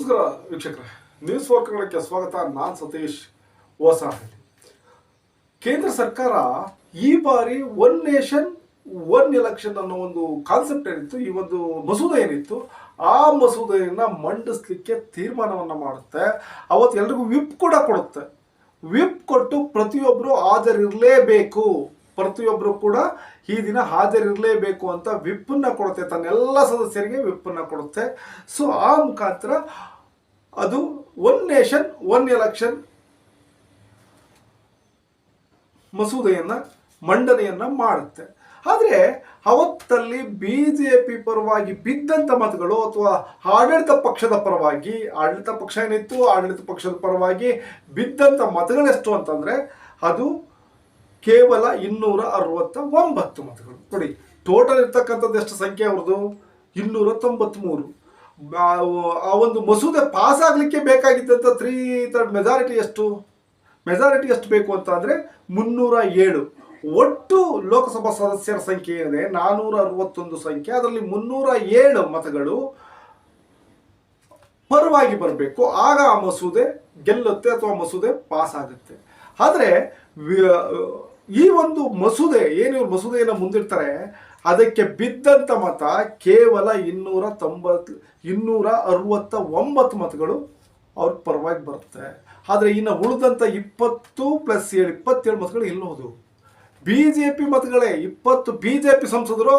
ನಮಸ್ಕಾರ ವೀಕ್ಷಕರೇ. ನ್ಯೂಸ್ ವಾರ್ತೆಗಳಿಗೆ ಸ್ವಾಗತ. ನಾನು ಸತೀಶ್ ಹೊಸಹಳ್ಳಿ. ಕೇಂದ್ರ ಸರ್ಕಾರ ಈ ಬಾರಿ ಒನ್ ನೇಷನ್ ಒನ್ ಎಲೆಕ್ಷನ್ ಅನ್ನೋ ಒಂದು ಕಾನ್ಸೆಪ್ಟ್ ಏನಿತ್ತು, ಈ ಒಂದು ಮಸೂದೆ ಏನಿತ್ತು, ಆ ಮಸೂದೆಯನ್ನು ಮಂಡಿಸ್ಲಿಕ್ಕೆ ತೀರ್ಮಾನವನ್ನು ಮಾಡುತ್ತೆ. ಅವತ್ತು ಎಲ್ರಿಗೂ ವಿಪ್ ಕೂಡ ಕೊಡುತ್ತೆ. ವಿಪ್ ಕೊಟ್ಟು ಪ್ರತಿಯೊಬ್ಬರು ಹಾಜರಿರಲೇಬೇಕು. ಪ್ರತಿಯೊಬ್ಬರು ಕೂಡ ಈ ದಿನ ಹಾಜರಿರಲೇಬೇಕು ಅಂತ ವಿಪ್ಪನ್ನ ಕೊಡುತ್ತೆ. ತನ್ನೆಲ್ಲ ಸದಸ್ಯರಿಗೆ ವಿಪ್ಪನ್ನು ಕೊಡುತ್ತೆ. ಸೊ ಆ ಮುಖಾಂತರ ಅದು ಒನ್ ನೇಷನ್ ಒನ್ ಎಲೆಕ್ಷನ್ ಮಸೂದೆಯನ್ನು, ಮಂಡನೆಯನ್ನು ಮಾಡುತ್ತೆ. ಆದರೆ ಅವತ್ತಲ್ಲಿ ಬಿ ಜೆ ಪಿ ಪರವಾಗಿ ಬಿದ್ದಂಥ ಮತಗಳು ಅಥವಾ ಆಡಳಿತ ಪಕ್ಷದ ಪರವಾಗಿ, ಆಡಳಿತ ಪಕ್ಷ ಏನಿತ್ತು, ಆಡಳಿತ ಪಕ್ಷದ ಪರವಾಗಿ ಬಿದ್ದಂಥ ಮತಗಳೆಷ್ಟು ಅಂತಂದರೆ ಅದು ಕೇವಲ ಇನ್ನೂರ ಅರವತ್ತ ಒಂಬತ್ತು ಮತಗಳು. ನೋಡಿ ಟೋಟಲ್ ಇರ್ತಕ್ಕಂಥದ್ದು ಎಷ್ಟು ಸಂಖ್ಯೆ ಅವ್ರದ್ದು? ಇನ್ನೂರ ತೊಂಬತ್ತ್ಮೂರು ಆ- ಒಂದು ಮಸೂದೆ ಪಾಸ್ ಆಗಲಿಕ್ಕೆ ಬೇಕಾಗಿದ್ದಂಥ ತ್ರೀ ಥರ್ಡ್ ಮೆಜಾರಿಟಿ ಎಷ್ಟು? ಮೆಜಾರಿಟಿ ಎಷ್ಟು ಬೇಕು ಅಂತ ಅಂದರೆ ಮುನ್ನೂರ ಏಳು. ಒಟ್ಟು ಲೋಕಸಭಾ ಸದಸ್ಯರ ಸಂಖ್ಯೆ ಏನಿದೆ? ನಾನ್ನೂರ ಅರವತ್ತೊಂದು ಸಂಖ್ಯೆ. ಅದರಲ್ಲಿ ಮುನ್ನೂರ ಏಳು ಮತಗಳು ಪರವಾಗಿ ಬರಬೇಕು. ಆಗ ಆ ಮಸೂದೆ ಗೆಲ್ಲುತ್ತೆ ಅಥವಾ ಮಸೂದೆ ಪಾಸ್ ಆಗುತ್ತೆ. ಆದರೆ ಈ ಒಂದು ಮಸೂದೆ ಏನು ಇವ್ರು ಮಸೂದೆಯನ್ನು ಮುಂದಿಡ್ತಾರೆ ಅದಕ್ಕೆ ಬಿದ್ದಂಥ ಮತ ಕೇವಲ ಇನ್ನೂರ ತೊಂಬತ್ತು ಇನ್ನೂರ ಅರವತ್ತ ಒಂಬತ್ತು ಮತಗಳು ಅವ್ರ ಪರವಾಗಿ ಬರುತ್ತೆ. ಆದರೆ ಇನ್ನು ಉಳಿದಂಥ ಇಪ್ಪತ್ತು ಪ್ಲಸ್ ಏಳು, ಇಪ್ಪತ್ತೇಳು ಮತಗಳು ಇಲ್ಲೋದು ಬಿ ಜೆ ಪಿ ಮತಗಳೇ, ಇಪ್ಪತ್ತು ಬಿ ಜೆ ಪಿ ಸಂಸದರು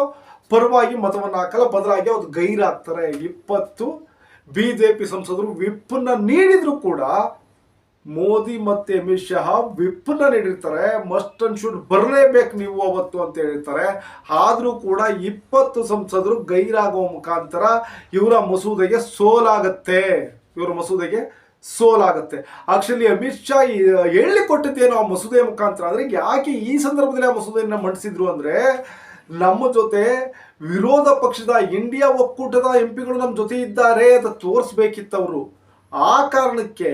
ಪರವಾಗಿ ಮತವನ್ನು ಹಾಕಲ್ಲ, ಬದಲಾಗಿ ಅವ್ರು ಗೈರಾಗ್ತಾರೆ. ಇಪ್ಪತ್ತು ಬಿ ಜೆ ಪಿ ಸಂಸದರು ವಿಪ್ಪನ್ನು ನೀಡಿದರೂ ಕೂಡ ಮೋದಿ ಮತ್ತೆ ಅಮಿತ್ ಶಾ ವಿಪ್ನ ನೀಡಿರ್ತಾರೆ ಮಸ್ಟ್ ಅಂಡ್ ಶುಡ್ ಬರಲೇಬೇಕು ನೀವು ಅವತ್ತು ಅಂತ ಹೇಳಿರ್ತಾರೆ. ಆದರೂ ಕೂಡ ಇಪ್ಪತ್ತು ಸಂಸದರು ಗೈರಾಗುವ ಮುಖಾಂತರ ಇವರ ಮಸೂದೆಗೆ ಸೋಲಾಗತ್ತೆ. ಇವರ ಮಸೂದೆಗೆ ಸೋಲಾಗುತ್ತೆ. ಆಕ್ಚುಲಿ ಅಮಿತ್ ಶಾ ಈ- ಹೇಳಿ ಕೊಟ್ಟಿದ್ದೇನೋ ಆ ಮಸೂದೆ ಮುಖಾಂತರ ಅಂದರೆ ಯಾಕೆ ಈ ಸಂದರ್ಭದಲ್ಲಿ ಆ ಮಸೂದೆಯನ್ನು ಮಂಡಿಸಿದ್ರು ಅಂದ್ರೆ, ನಮ್ಮ ಜೊತೆ ವಿರೋಧ ಪಕ್ಷದ ಇಂಡಿಯಾ ಒಕ್ಕೂಟದ ಎಂ ಪಿಗಳು ನಮ್ಮ ಜೊತೆ ಇದ್ದಾರೆ ಅಂತ ತೋರಿಸ್ಬೇಕಿತ್ತವರು. ಆ ಕಾರಣಕ್ಕೆ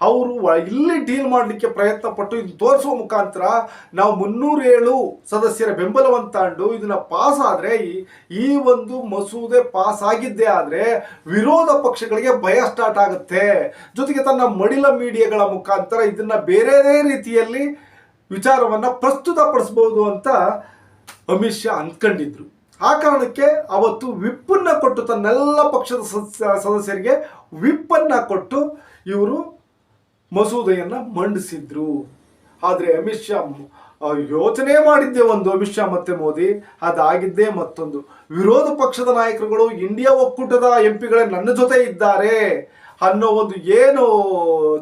ಅವರು ಇಲ್ಲಿ ಡೀಲ್ ಮಾಡಲಿಕ್ಕೆ ಪ್ರಯತ್ನ ಪಟ್ಟು ಇದು ತೋರಿಸುವ ಮುಖಾಂತರ ನಾವು ಮುನ್ನೂರೇಳು ಸದಸ್ಯರ ಬೆಂಬಲವನ್ನು ತಾಂಡು ಇದನ್ನ ಪಾಸ್ ಆದರೆ ಈ ಒಂದು ಮಸೂದೆ ಪಾಸ್ ಆಗಿದ್ದೇ ಆದರೆ ವಿರೋಧ ಪಕ್ಷಗಳಿಗೆ ಭಯ ಸ್ಟಾರ್ಟ್ ಆಗುತ್ತೆ. ಜೊತೆಗೆ ತನ್ನ ಮಡಿಲ ಮೀಡಿಯಾಗಳ ಮುಖಾಂತರ ಇದನ್ನ ಬೇರೆ ರೀತಿಯಲ್ಲಿ ವಿಚಾರವನ್ನು ಪ್ರಸ್ತುತಪಡಿಸ್ಬೋದು ಅಂತ ಅಮಿತ್ ಶಾ ಅಂದ್ಕೊಂಡಿದ್ರು. ಆ ಕಾರಣಕ್ಕೆ ಅವತ್ತು ವಿಪ್ಪನ್ನ ಕೊಟ್ಟು ತನ್ನೆಲ್ಲ ಪಕ್ಷದ ಸದಸ್ಯ- ಸದಸ್ಯರಿಗೆ ವಿಪ್ಪನ್ನ ಕೊಟ್ಟು ಇವರು ಮಸೂದೆಯನ್ನು ಮಂಡಿಸಿದ್ರು. ಆದರೆ ಅಮಿತ್ ಶಾ ಯೋಚನೆ ಮಾಡಿದ್ದೆ ಒಂದು, ಅಮಿತ್ ಶಾ ಮತ್ತೆ ಮೋದಿ. ಅದಾಗಿದ್ದೇ ಮತ್ತೊಂದು. ವಿರೋಧ ಪಕ್ಷದ ನಾಯಕರುಗಳು ಇಂಡಿಯಾ ಒಕ್ಕೂಟದ ಎಂ ಪಿಗಳೇ ನನ್ನ ಜೊತೆ ಇದ್ದಾರೆ ಅನ್ನೋ ಒಂದು ಏನು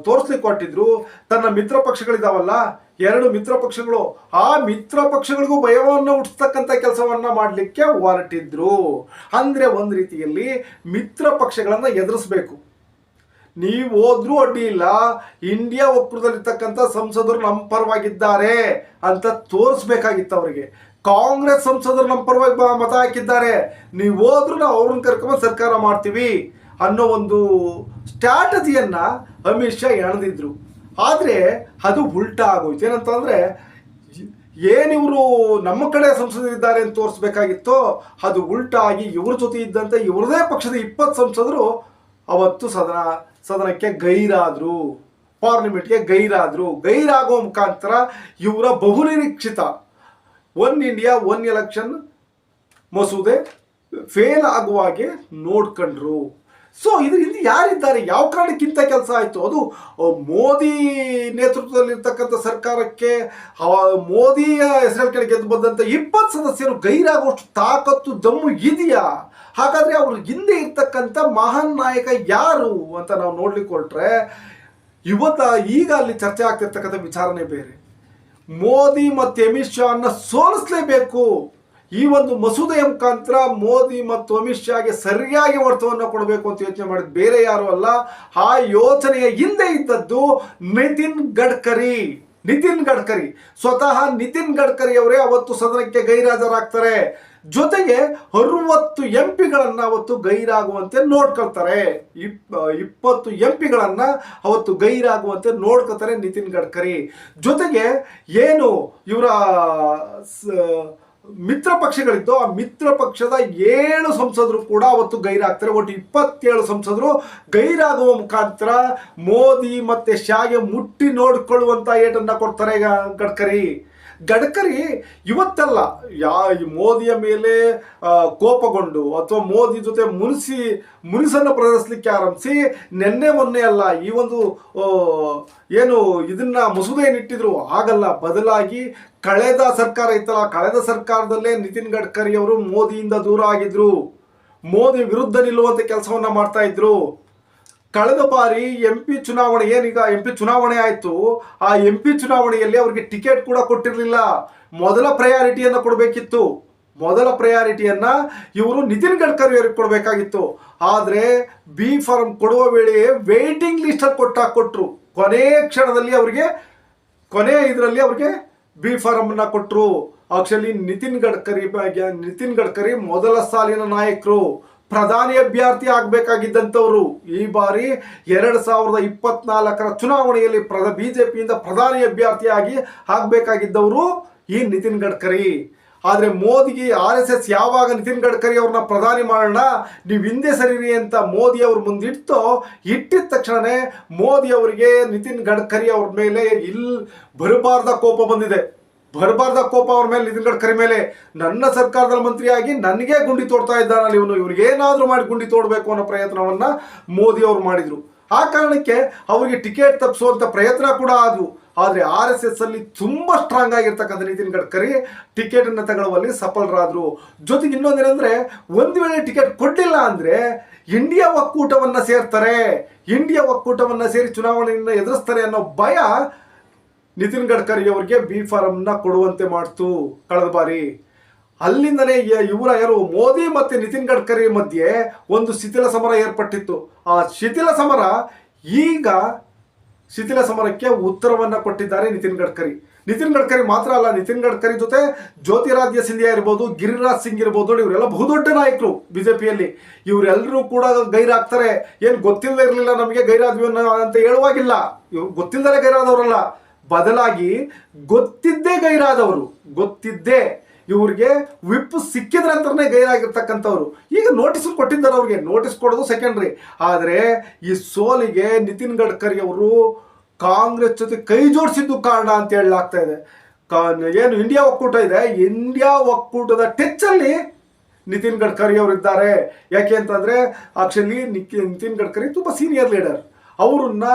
ತೋರಿಸ್ಲಿಕ್ಕೆ ಕೊಟ್ಟಿದ್ರು. ತನ್ನ ಮಿತ್ರ ಪಕ್ಷಗಳಿದಾವಲ್ಲ ಎರಡು ಮಿತ್ರ ಪಕ್ಷಗಳು, ಆ ಮಿತ್ರ ಪಕ್ಷಗಳಿಗೂ ಭಯವನ್ನು ಹುಟ್ಟಿಸ್ತಕ್ಕಂಥ ಕೆಲಸವನ್ನ ಮಾಡಲಿಕ್ಕೆ ಹೊರಟಿದ್ರು. ಅಂದ್ರೆ ಒಂದು ರೀತಿಯಲ್ಲಿ ಮಿತ್ರ ಪಕ್ಷಗಳನ್ನು ಎದುರಿಸಬೇಕು. ನೀವು ಹೋದ್ರೂ ಅಡ್ಡಿ ಇಲ್ಲ ಇಂಡಿಯಾ ಒಕ್ಕೂಟದಲ್ಲಿರ್ತಕ್ಕಂಥ ಸಂಸದರು ನಮ್ಮ ಪರವಾಗಿದ್ದಾರೆ ಅಂತ ತೋರಿಸ್ಬೇಕಾಗಿತ್ತು ಅವರಿಗೆ. ಕಾಂಗ್ರೆಸ್ ಸಂಸದರು ನಮ್ಮ ಪರವಾಗಿ ಮತ ಹಾಕಿದ್ದಾರೆ. ನೀವು ಹೋದ್ರೂ ನಾವು ಅವ್ರನ್ನ ಕರ್ಕೊಂಬಂದು ಸರ್ಕಾರ ಮಾಡ್ತೀವಿ ಅನ್ನೋ ಒಂದು ಸ್ಟ್ರಾಟಜಿಯನ್ನ ಅಮಿತ್ ಶಾ ಎಳೆದಿದ್ರು ಆದರೆ ಅದು ಉಲ್ಟಾ ಆಗೋಯ್ತು. ಏನಂತಂದ್ರೆ ಏನಿವರು ನಮ್ಮ ಕಡೆ ಸಂಸದರಿದ್ದಾರೆ ಅಂತ ತೋರಿಸ್ಬೇಕಾಗಿತ್ತೋ, ಅದು ಉಲ್ಟಾ ಆಗಿ ಇವ್ರ ಜೊತೆ ಇದ್ದಂತೆ ಇವ್ರದೇ ಪಕ್ಷದ ಇಪ್ಪತ್ತು ಸಂಸದರು ಅವತ್ತು ಸದನ, ಸದನಕ್ಕೆ ಗೈರಾದರು. ಪಾರ್ಲಿಮೆಂಟ್ಗೆ ಗೈರಾದರು. ಗೈರಾಗೋ ಮುಖಾಂತರ ಇವರ ಬಹುನಿರೀಕ್ಷಿತ ಒನ್ ಇಂಡಿಯಾ, ಒನ್ ಎಲೆಕ್ಷನ್ ಮಸೂದೆ ಫೇಲ್ ಆಗುವ ಹಾಗೆ ನೋಡ್ಕೊಂಡ್ರು. ಸೊ ಇದ್ರ ಹಿಂದೆ ಯಾರಿದ್ದಾರೆ? ಯಾವ ಕಾರಣಕ್ಕಿಂತ ಕೆಲಸ ಆಯಿತು? ಅದು ಮೋದಿ ನೇತೃತ್ವದಲ್ಲಿರ್ತಕ್ಕಂಥ ಸರ್ಕಾರಕ್ಕೆ ಮೋದಿಯ ಹೆಸರಲ್ಲಿ ಕೆಳಗೆ ಗೆದ್ದು ಬಂದಂಥ ಇಪ್ಪತ್ತು ಸದಸ್ಯರು ಗೈರಾಗುವಷ್ಟು ತಾಕತ್ತು, ಜಮ್ಮು ಇದೆಯಾ? ಹಾಗಾದರೆ ಅವ್ರ ಹಿಂದೆ ಇರ್ತಕ್ಕಂಥ ಮಹಾನ್ ನಾಯಕ ಯಾರು ಅಂತ ನಾವು ನೋಡ್ಲಿಕ್ಕೆ ಹೊರಟ್ರೆ ಇವತ್ತ ಈಗ ಅಲ್ಲಿ ಚರ್ಚೆ ಆಗ್ತಿರ್ತಕ್ಕಂಥ ವಿಚಾರನೆ ಬೇರೆ. ಮೋದಿ ಮತ್ತು ಅಮಿತ್ ಶಾ ಸೋಲಿಸಲೇಬೇಕು. ಈ ಒಂದು ಮಸೂದೆಯ ಮುಖಾಂತರ ಮೋದಿ ಮತ್ತು ಅಮಿತ್ ಶಾಗೆ ಸರಿಯಾಗಿ ಅರ್ಥವನ್ನು ಕೊಡಬೇಕು ಅಂತ ಯೋಚನೆ ಮಾಡಿದ ಬೇರೆ ಯಾರು ಅಲ್ಲ. ಆ ಯೋಚನೆಯ ಹಿಂದೆ ಇದ್ದದ್ದು ನಿತಿನ್ ಗಡ್ಕರಿ. ನಿತಿನ್ ಗಡ್ಕರಿ. ಸ್ವತಃ ನಿತಿನ್ ಗಡ್ಕರಿ ಅವರೇ ಅವತ್ತು ಸದನಕ್ಕೆ ಗೈರಾಜರಾಗ್ತಾರೆ. ಜೊತೆಗೆ ಅರವತ್ತು ಎಂ ಪಿಗಳನ್ನ ಅವತ್ತು ಗೈರಾಗುವಂತೆ ನೋಡ್ಕೊಳ್ತಾರೆ. ಇಪ್, ಇಪ್ಪತ್ತು ಎಂ ಪಿಗಳನ್ನ ಅವತ್ತು ಗೈರಾಗುವಂತೆ ನೋಡ್ಕೊತಾರೆ ನಿತಿನ್ ಗಡ್ಕರಿ. ಜೊತೆಗೆ ಏನು ಇವರ ಮಿತ್ರ ಪಕ್ಷಗಳಿದ್ದು, ಆ ಮಿತ್ರ ಪಕ್ಷದ ಏಳು ಸಂಸದರು ಕೂಡ ಅವತ್ತು ಗೈರಾಗ್ತಾರೆ. ಒಟ್ಟು ಇಪ್ಪತ್ತೇಳು ಸಂಸದರು ಗೈರಾಗುವ ಮುಖಾಂತರ ಮೋದಿ ಮತ್ತೆ ಶಾಗೆ ಮುಟ್ಟಿ ನೋಡಿಕೊಳ್ಳುವಂತ ಏಟನ್ನ ಕೊಡ್ತಾರೆ ಈಗ ಗಡ್ಕರಿ. ಗಡ್ಕರಿ ಇವತ್ತಲ್ಲ, ಯಾ ಮೋದಿಯ ಮೇಲೆ ಕೋಪಗೊಂಡು ಅಥವಾ ಮೋದಿ ಜೊತೆ ಮುನಿಸಿ, ಮುನಿಸನ್ನು ಪ್ರದರ್ಶಿಸಲಿಕ್ಕೆ ಆರಂಭಿಸಿ, ನಿನ್ನೆ ಮೊನ್ನೆ ಅಲ್ಲ, ಈ ಒಂದು ಏನು ಇದನ್ನ ಮಸೂದೆ ಏನಿಟ್ಟಿದ್ರು ಆಗಲ್ಲ, ಬದಲಾಗಿ ಕಳೆದ ಸರ್ಕಾರ ಇತ್ತಲ್ಲ, ಕಳೆದ ಸರ್ಕಾರದಲ್ಲೇ ನಿತಿನ್ ಗಡ್ಕರಿ ಅವರು ಮೋದಿಯಿಂದ ದೂರ ಆಗಿದ್ರು. ಮೋದಿ ವಿರುದ್ಧ ನಿಲ್ಲುವಂತ ಕೆಲಸವನ್ನ ಮಾಡ್ತಾ ಇದ್ರು. ಕಳೆದ ಬಾರಿ ಎಂ ಪಿ ಚುನಾವಣೆ ಏನೀಗ ಎಂ ಪಿ ಚುನಾವಣೆ ಆಯಿತು, ಆ ಎಂ ಪಿ ಚುನಾವಣೆಯಲ್ಲಿ ಅವರಿಗೆ ಟಿಕೆಟ್ ಕೂಡ ಕೊಟ್ಟಿರಲಿಲ್ಲ. ಮೊದಲ ಪ್ರಯಾರಿಟಿಯನ್ನು ಕೊಡಬೇಕಿತ್ತು. ಮೊದಲ ಪ್ರಯಾರಿಟಿಯನ್ನು ಇವರು ನಿತಿನ್ ಗಡ್ಕರಿ ಅವರಿಗೆ ಕೊಡಬೇಕಾಗಿತ್ತು. ಆದರೆ ಬಿ ಫಾರ್ಮ್ ಕೊಡುವ ವೇಳೆ ವೇಟಿಂಗ್ ಲಿಸ್ಟಲ್ಲಿ ಕೊಟ್ಟಾಗ ಕೊಟ್ಟರು ಕೊನೆ ಕ್ಷಣದಲ್ಲಿ ಅವರಿಗೆ, ಕೊನೆ ಇದರಲ್ಲಿ ಅವರಿಗೆ ಬಿ ಫಾರ್ಮ್ ಅನ್ನ ಕೊಟ್ಟರು ಆಕ್ಚುಲಿ ನಿತಿನ್ ಗಡ್ಕರಿ ನಿತಿನ್ ಗಡ್ಕರಿ ಮೊದಲ ಸಾಲಿನ ನಾಯಕರು. ಪ್ರಧಾನಿ ಅಭ್ಯರ್ಥಿ ಆಗಬೇಕಾಗಿದ್ದಂಥವರು ಈ ಬಾರಿ ಎರಡು ಸಾವಿರದ ಇಪ್ಪತ್ನಾಲ್ಕರ ಚುನಾವಣೆಯಲ್ಲಿ ಪ್ರದ ಪಿಯಿಂದ ಪ್ರಧಾನಿ ಅಭ್ಯರ್ಥಿಯಾಗಿ ಆಗಬೇಕಾಗಿದ್ದವರು ಈ ನಿತಿನ್ ಗಡ್ಕರಿ. ಆದರೆ ಮೋದಿಗೆ ಆರ್ ಎಸ್ ಎಸ್ ಯಾವಾಗ ನಿತಿನ್ ಗಡ್ಕರಿ ಅವ್ರನ್ನ ಪ್ರಧಾನಿ ಮಾಡೋಣ, ನೀವು ಹಿಂದೆ ಸರಿರಿ ಅಂತ ಮೋದಿ ಅವ್ರ ಮುಂದಿಟ್ಟು ಇಟ್ಟಿದ ತಕ್ಷಣವೇ ಮೋದಿ ಅವರಿಗೆ ನಿತಿನ್ ಗಡ್ಕರಿ ಅವ್ರ ಮೇಲೆ ಇಲ್ ಬರಬಾರ್ದ ಕೋಪ ಬಂದಿದೆ. ಬರಬಾರ್ದ ಕೋಪ ಅವ್ರ ಮೇಲೆ, ನಿತಿನ್ ಗಡ್ಕರಿ ಮೇಲೆ. ನನ್ನ ಸರ್ಕಾರದ ಮಂತ್ರಿಯಾಗಿ ನನಗೆ ಗುಂಡಿ ತೋಡ್ತಾ ಇದ್ದಾನಲ್ಲ ಇವನು. ಇವ್ರಿಗೆ ಏನಾದ್ರೂ ಮಾಡಿ ಗುಂಡಿ ತೋಡ್ಬೇಕು ಅನ್ನೋ ಪ್ರಯತ್ನವನ್ನ ಮೋದಿ ಅವರು ಮಾಡಿದ್ರು. ಆ ಕಾರಣಕ್ಕೆ ಅವರಿಗೆ ಟಿಕೆಟ್ ತಪ್ಪಿಸುವಂಥ ಪ್ರಯತ್ನ ಕೂಡ ಆದವು. ಆದರೆ ಆರ್ ಎಸ್ ಎಸ್ ಅಲ್ಲಿ ತುಂಬಾ ಸ್ಟ್ರಾಂಗ್ ಆಗಿರ್ತಕ್ಕಂಥ ನಿತಿನ್ ಗಡ್ಕರಿ ಟಿಕೆಟ್ ಅನ್ನ ತಗೊಳ್ಳುವಲ್ಲಿ ಸಫಲರಾದ್ರು. ಜೊತೆಗೆ ಇನ್ನೊಂದೇನೆಂದ್ರೆ ಒಂದು ವೇಳೆ ಟಿಕೆಟ್ ಕೊಟ್ಟಿಲ್ಲ ಅಂದ್ರೆ ಇಂಡಿಯಾ ಒಕ್ಕೂಟವನ್ನು ಸೇರ್ತಾರೆ. ಇಂಡಿಯಾ ಒಕ್ಕೂಟವನ್ನು ಸೇರಿ ಚುನಾವಣೆಯನ್ನು ಎದುರಿಸ್ತಾರೆ ಅನ್ನೋ ಭಯ ನಿತಿನ್ ಗಡ್ಕರಿ ಅವರಿಗೆ ಬಿ ಫಾರಂ ನ ಕೊಡುವಂತೆ ಮಾಡ್ತು ಕಳೆದ ಬಾರಿ. ಅಲ್ಲಿಂದನೇ ಯ- ಇವರ ಯಾರು ಮೋದಿ ಮತ್ತೆ ನಿತಿನ್ ಗಡ್ಕರಿ ಮಧ್ಯೆ ಒಂದು ಶಿಥಿಲ ಸಮರ ಏರ್ಪಟ್ಟಿತ್ತು. ಆ ಶಿಥಿಲ ಸಮರ ಈಗ ಶಿಥಿಲ ಸಮರಕ್ಕೆ ಉತ್ತರವನ್ನು ಕೊಟ್ಟಿದ್ದಾರೆ ನಿತಿನ್ ಗಡ್ಕರಿ. ನಿತಿನ್ ಗಡ್ಕರಿ ಮಾತ್ರ ಅಲ್ಲ, ನಿತಿನ್ ಗಡ್ಕರಿ ಜೊತೆ ಜ್ಯೋತಿರಾಧ್ಯ ಸಿಂಧಿಯಾ ಇರ್ಬೋದು, ಗಿರಿರಾಜ್ ಸಿಂಗ್ ಇರ್ಬೋದು ನೋಡಿ, ಇವರೆಲ್ಲ ಬಹುದೊಡ್ಡ ನಾಯಕರು ಬಿಜೆಪಿಯಲ್ಲಿ. ಇವರೆಲ್ಲರೂ ಕೂಡ ಗೈರಾಗ್ತಾರೆ. ಏನು ಗೊತ್ತಿಲ್ಲದೆ ಇರಲಿಲ್ಲ ನಮಗೆ ಗೈರಾದ್ವಿ ಅಂತ ಹೇಳುವಾಗಿಲ್ಲ. ಇವ್ರು ಗೊತ್ತಿಲ್ಲದೆ ಗೈರಾದವರಲ್ಲ. ಬದಲಾಗಿ ಗೊತ್ತಿದ್ದೇ ಗೈರಾದವರು, ಗೊತ್ತಿದ್ದೇ ಇವ್ರಿಗೆ ವಿಪ್ ಸಿಕ್ಕಿದ್ರ ಅಂತಲೇ ಗೈರಾಗಿರ್ತಕ್ಕಂಥವ್ರು. ಈಗ ನೋಟಿಸ್ ಕೊಟ್ಟಿದ್ದಾರೆ ಅವ್ರಿಗೆ ನೋಟಿಸ್ ಕೊಡೋದು ಸೆಕೆಂಡ್ರಿ ಆದರೆ ಈ ಸೋಲಿಗೆ ನಿತಿನ್ ಗಡ್ಕರಿ ಅವರು ಕಾಂಗ್ರೆಸ್ ಜೊತೆ ಕೈ ಜೋಡಿಸಿದ್ದು ಕಾರಣ ಅಂತ ಹೇಳಲಾಗ್ತಾ ಇದೆ. ಕಾ- ಏನು ಇಂಡಿಯಾ ಒಕ್ಕೂಟ ಇದೆ. ಇಂಡಿಯಾ ಒಕ್ಕೂಟದ ಟೆಚ್ಚಲ್ಲಿ ನಿತಿನ್ ಗಡ್ಕರಿ ಅವರು ಇದ್ದಾರೆ ಯಾಕೆ ಅಂತಂದ್ರೆ ಆಕ್ಚುಲಿ ನಿತಿನ್ ಗಡ್ಕರಿ ತುಂಬಾ ಸೀನಿಯರ್ ಲೀಡರ್ ಅವರನ್ನ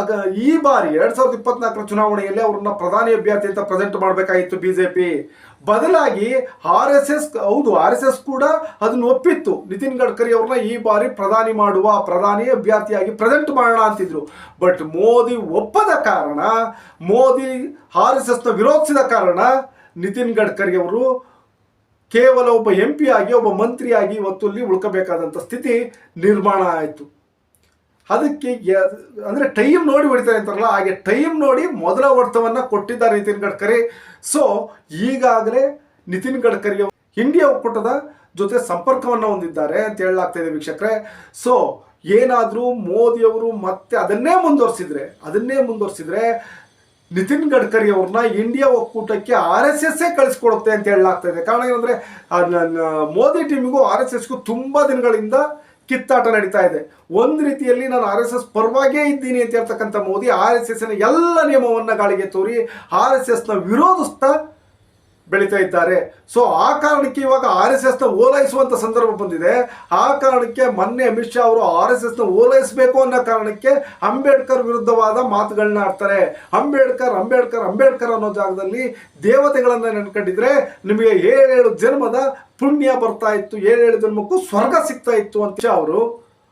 ಆಗ ಈ ಬಾರಿ ಎರಡ್ ಸಾವಿರದ ಇಪ್ಪತ್ನಾಲ್ಕರ ಚುನಾವಣೆಯಲ್ಲಿ ಅವರನ್ನ ಪ್ರಧಾನಿ ಅಭ್ಯರ್ಥಿ ಅಂತ ಪ್ರೆಸೆಂಟ್ ಮಾಡಬೇಕಾಗಿತ್ತು ಬಿಜೆಪಿ ಬದಲಾಗಿ ಆರ್ ಎಸ್ ಎಸ್ ಹೌದು ಆರ್ ಎಸ್ ಎಸ್ ಕೂಡ ಅದನ್ನ ಒಪ್ಪಿತ್ತು. ನಿತಿನ್ ಗಡ್ಕರಿ ಅವ್ರನ್ನ ಈ ಬಾರಿ ಪ್ರಧಾನಿ ಮಾಡುವ, ಪ್ರಧಾನಿ ಅಭ್ಯರ್ಥಿಯಾಗಿ ಪ್ರೆಸೆಂಟ್ ಮಾಡೋಣ ಅಂತಿದ್ರು. ಬಟ್ ಮೋದಿ ಒಪ್ಪದ ಕಾರಣ, ಮೋದಿ ಆರ್ ಎಸ್ ಎಸ್ನ ವಿರೋಧಿಸಿದ ಕಾರಣ ನಿತಿನ್ ಗಡ್ಕರಿ ಅವರು ಕೇವಲ ಒಬ್ಬ ಎಂ ಪಿ ಆಗಿ, ಒಬ್ಬ ಮಂತ್ರಿಯಾಗಿ ಇವತ್ತು ಅಲ್ಲಿ ಉಳ್ಕಬೇಕಾದಂಥ ಸ್ಥಿತಿ ನಿರ್ಮಾಣ ಆಯಿತು. ಅದಕ್ಕೆ ಅಂದರೆ ಟೈಮ್ ನೋಡಿ ಹೊಡಿತಾರೆ ಅಂತಾರಲ್ಲ, ಹಾಗೆ ಟೈಮ್ ನೋಡಿ ಮೊದಲ ವರ್ತವನ್ನು ಕೊಟ್ಟಿದ್ದಾರೆ ನಿತಿನ್ ಗಡ್ಕರಿ. ಸೊ ಈಗಾಗಲೇ ನಿತಿನ್ ಗಡ್ಕರಿ ಇಂಡಿಯಾ ಒಕ್ಕೂಟದ ಜೊತೆ ಸಂಪರ್ಕವನ್ನ ಹೊಂದಿದ್ದಾರೆ ಅಂತ ಹೇಳಲಾಗ್ತಾ ಇದೆ ವೀಕ್ಷಕರೇ. ಸೊ ಏನಾದರೂ ಮೋದಿಯವರು ಮತ್ತೆ ಅದನ್ನೇ ಮುಂದುವರಿಸಿದ್ರೆ ಅದನ್ನೇ ಮುಂದುವರಿಸಿದ್ರೆ ನಿತಿನ್ ಗಡ್ಕರಿ ಅವ್ರನ್ನ ಇಂಡಿಯಾ ಒಕ್ಕೂಟಕ್ಕೆ ಆರ್ ಎಸ್ ಎಸ್ ಕಳಿಸ್ಕೊಡುತ್ತೆ ಅಂತ ಹೇಳಲಾಗ್ತಾ ಇದೆ. ಕಾರಣ ಏನಂದ್ರೆ ಮೋದಿ ಟೀಮಿಗೂ ಆರ್ ಎಸ್ ಎಸ್ಗೂ ತುಂಬಾ ದಿನಗಳಿಂದ ಕಿತ್ತಾಟ ನಡೀತಾ ಇದೆ. ಒಂದು ರೀತಿಯಲ್ಲಿ ನಾನು ಆರ್ ಎಸ್ ಎಸ್ ಪರವಾಗೇ ಇದ್ದೀನಿ ಅಂತ ಹೇಳ್ತಕ್ಕಂಥ ಮೋದಿ, ಆರ್ ಎಸ್ ಎಸ್ನ ಎಲ್ಲ ನಿಯಮವನ್ನ ಗಾಳಿಗೆ ತೋರಿ, ಆರ್ ಎಸ್ ಎಸ್ನ ವಿರೋಧಿಸ್ತಾ ಬೆಳೀತಾ ಇದ್ದಾರೆ. ಸೊ ಆ ಕಾರಣಕ್ಕೆ ಇವಾಗ ಆರ್ ಎಸ್ ಎಸ್ನ ಓಲೈಸುವಂಥ ಸಂದರ್ಭ ಬಂದಿದೆ. ಆ ಕಾರಣಕ್ಕೆ ಮೊನ್ನೆ ಅಮಿತ್ ಶಾ ಅವರು ಆರ್ ಎಸ್ ಎಸ್ನ ಓಲೈಸಬೇಕು ಅನ್ನೋ ಕಾರಣಕ್ಕೆ ಅಂಬೇಡ್ಕರ್ ವಿರುದ್ಧವಾದ ಮಾತುಗಳನ್ನ ಆಡ್ತಾರೆ. ಅಂಬೇಡ್ಕರ್ ಅಂಬೇಡ್ಕರ್ ಅಂಬೇಡ್ಕರ್ ಅನ್ನೋ ಜಾಗದಲ್ಲಿ ದೇವತೆಗಳನ್ನು ನೆನ್ಕೊಂಡಿದ್ರೆ ನಿಮಗೆ ಏಳೇಳು ಜನ್ಮದ ಪುಣ್ಯ ಬರ್ತಾ ಇತ್ತು. ಏಳೇಳು ಜನ್ಮಕ್ಕೂ ಸ್ವರ್ಗ ಸಿಗ್ತಾ ಇತ್ತು ಅಂತ ಅವರು,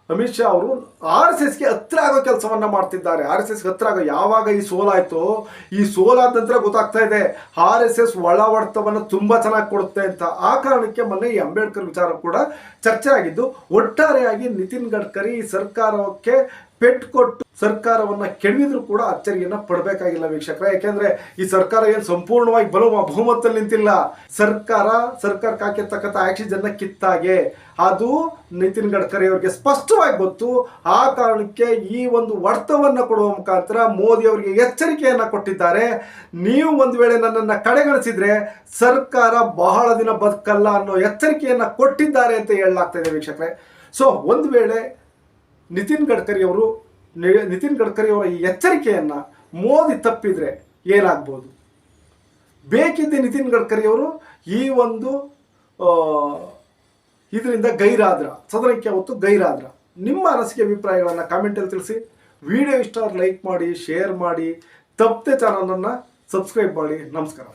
ಅಮಿತ್ ಶಾ ಅವರು ಆರ್ ಎಸ್ ಎಸ್ಗೆ ಹತ್ರ ಆಗೋ ಕೆಲಸವನ್ನ ಮಾಡ್ತಿದ್ದಾರೆ. ಆರ್ ಎಸ್ ಎಸ್ಗೆ ಹತ್ರ ಆಗೋ ಯಾವಾಗ ಈ ಸೋಲಾಯ್ತು ಈ ಸೋಲಾದ ನಂತರ ಗೊತ್ತಾಗ್ತಾ ಇದೆ, ಆರ್ ಎಸ್ ಎಸ್ ಒಳ ತುಂಬಾ ಚೆನ್ನಾಗಿ ಕೊಡುತ್ತೆ ಅಂತ. ಆ ಕಾರಣಕ್ಕೆ ಮೊನ್ನೆ ಈ ಅಂಬೇಡ್ಕರ್ ವಿಚಾರ ಕೂಡ ಚರ್ಚೆ ಆಗಿದ್ದು, ಒಟ್ಟಾರೆಯಾಗಿ ನಿತಿನ್ ಗಡ್ಕರಿ ಈ ಸರ್ಕಾರಕ್ಕೆ ಪೆಟ್ಟು ಕೊಟ್ಟು ಸರ್ಕಾರವನ್ನ ಕೆಡವಿದ್ರು ಕೂಡ ಅಚ್ಚರಿಯನ್ನ ಪಡಬೇಕಾಗಿಲ್ಲ ವೀಕ್ಷಕರ. ಯಾಕೆಂದ್ರೆ ಈ ಸರ್ಕಾರ ಏನು ಸಂಪೂರ್ಣವಾಗಿ ಬಲು ಬಹುಮತದಲ್ಲಿ ನಿಂತಿಲ್ಲ. ಸರ್ಕಾರ ಸರ್ಕಾರಕ್ಕೆ ಹಾಕಿರ್ತಕ್ಕಂಥ ಆಕ್ಸಿಜನ್ ಕಿತ್ತಾಗೆ. ಅದು ನಿತಿನ್ ಗಡ್ಕರಿ ಅವರಿಗೆ ಸ್ಪಷ್ಟವಾಗಿ ಗೊತ್ತು ಕಾರಣಕ್ಕೆ ಈ ಒಂದು ವರ್ತವನ್ನು ಕೊಡುವ ಮುಖಾಂತರ ಮೋದಿ ಅವರಿಗೆ ಎಚ್ಚರಿಕೆಯನ್ನು ಕೊಟ್ಟಿದ್ದಾರೆ. ನೀವು ಒಂದು ವೇಳೆ ನನ್ನನ್ನು ಕಡೆಗಣಿಸಿದ್ರೆ ಸರ್ಕಾರ ಬಹಳ ದಿನ ಬದುಕಲ್ಲ ಅನ್ನೋ ಎಚ್ಚರಿಕೆಯನ್ನು ಕೊಟ್ಟಿದ್ದಾರೆ ಅಂತ ಹೇಳಲಾಗ್ತಾಯಿದೆ ವೀಕ್ಷಕರೇ. ಸೊ ಒಂದು ವೇಳೆ ನಿತಿನ್ ಗಡ್ಕರಿ ಅವರು ನಿತಿನ್ ಗಡ್ಕರಿ ಅವರ ಈ ಎಚ್ಚರಿಕೆಯನ್ನು ಮೋದಿ ತಪ್ಪಿದ್ರೆ ಏನಾಗ್ಬೋದು? ಬೇಕಿದ್ದ ನಿತಿನ್ ಗಡ್ಕರಿ ಅವರು ಈ ಒಂದು ಇದರಿಂದ ಗೈರಾದ್ರ, ಸದನಕ್ಕೆ ಅವತ್ತು ಗೈರಾದ್ರ. ನಿಮ್ಮ ಅನಿಸಿಕೆ ಅಭಿಪ್ರಾಯಗಳನ್ನು ಕಾಮೆಂಟಲ್ಲಿ ತಿಳಿಸಿ. ವಿಡಿಯೋ ಇಷ್ಟ ಲೈಕ್ ಮಾಡಿ ಶೇರ್ ಮಾಡಿ, ತಪ್ಪದೆ ಚಾನಲನ್ನು ಸಬ್ಸ್ಕ್ರೈಬ್ ಮಾಡಿ. ನಮಸ್ಕಾರ.